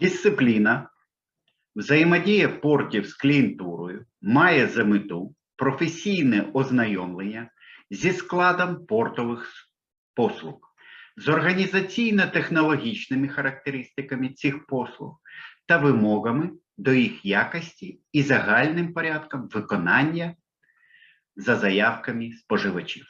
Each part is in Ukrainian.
Дисципліна взаємодія портів з клієнтурою має за мету професійне ознайомлення зі складом портових послуг, з організаційно-технологічними характеристиками цих послуг та вимогами до їх якості і загальним порядком виконання за заявками споживачів.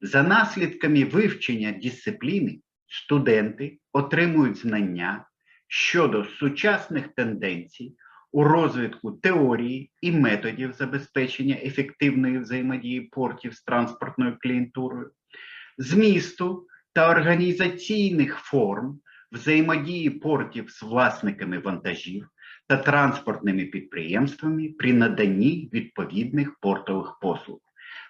За наслідками вивчення дисципліни студенти отримують знання щодо сучасних тенденцій у розвитку теорії і методів забезпечення ефективної взаємодії портів з транспортною клієнтурою, змісту та організаційних форм взаємодії портів з власниками вантажів та транспортними підприємствами при наданні відповідних портових послуг,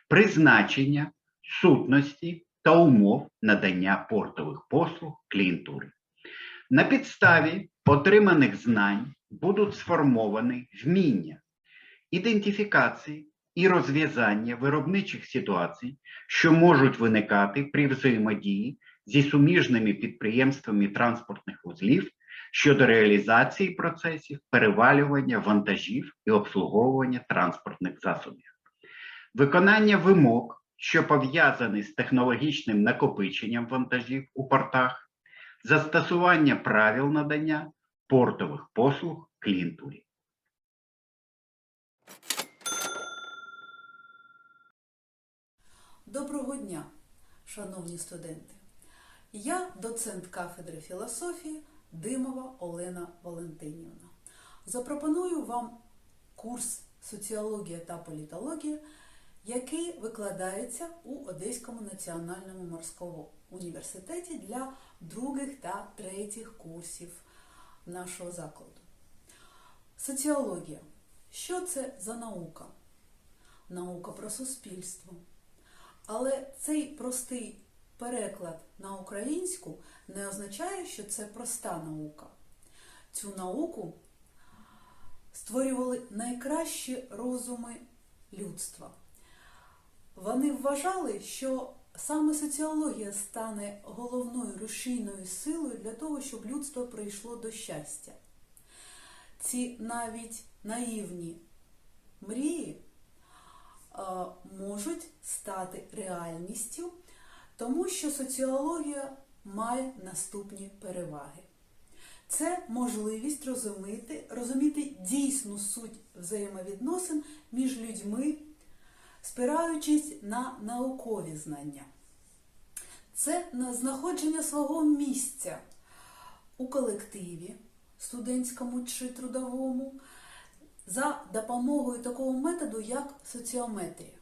призначення, сутності та умов надання портових послуг клієнтури. На підставі отриманих знань будуть сформовані вміння ідентифікації і розв'язання виробничих ситуацій, що можуть виникати при взаємодії зі суміжними підприємствами транспортних вузлів щодо реалізації процесів перевалювання вантажів і обслуговування транспортних засобів, виконання вимог, що пов'язані з технологічним накопиченням вантажів у портах, застосування правил надання портових послуг клієнтурі. Доброго дня, шановні студенти! Я доцент кафедри філософії Димова Олена Валентинівна. Запропоную вам курс соціологія та політологія, який викладається у Одеському національному морському університеті для других та третіх курсів нашого закладу. Соціологія. Що це за наука? Наука про суспільство. Але цей простий переклад на українську не означає, що це проста наука. Цю науку створювали найкращі розуми людства. Вони вважали, що саме соціологія стане головною рушійною силою для того, щоб людство прийшло до щастя. Ці навіть наївні мрії можуть стати реальністю, тому що соціологія має наступні переваги. Це можливість розуміти, розуміти дійсну суть взаємовідносин між людьми, спираючись на наукові знання. Це на знаходження свого місця у колективі, студентському чи трудовому, за допомогою такого методу, як соціометрія.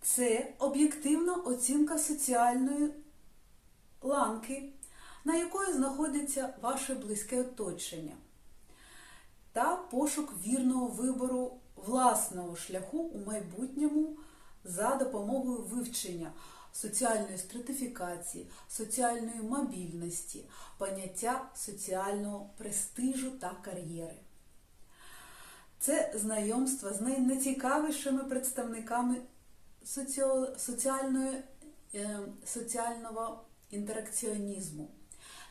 Це об'єктивна оцінка соціальної ланки, на якої знаходиться ваше близьке оточення, та пошук вірного вибору власного шляху у майбутньому за допомогою вивчення соціальної стратифікації, соціальної мобільності, поняття соціального престижу та кар'єри. Це знайомство з найцікавішими представниками соціальної, е, соціального інтеракціонізму,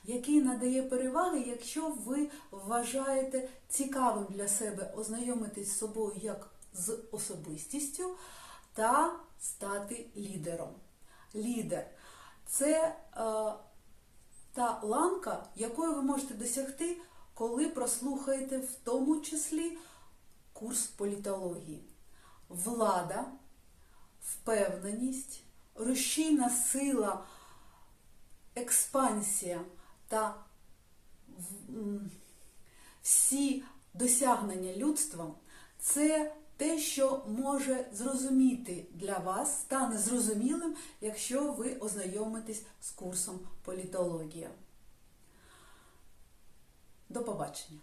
який надає переваги, якщо ви вважаєте цікавим для себе ознайомитись з собою як з особистістю та стати лідером. Лідер це е, та ланка, якої ви можете досягти, коли прослухаєте в тому числі курс політології. Влада, впевненість, рушійна сила, експансія та всі досягнення людства це те, що може зрозуміти для вас, стане зрозумілим, якщо ви ознайомитесь з курсом політологія. До побачення!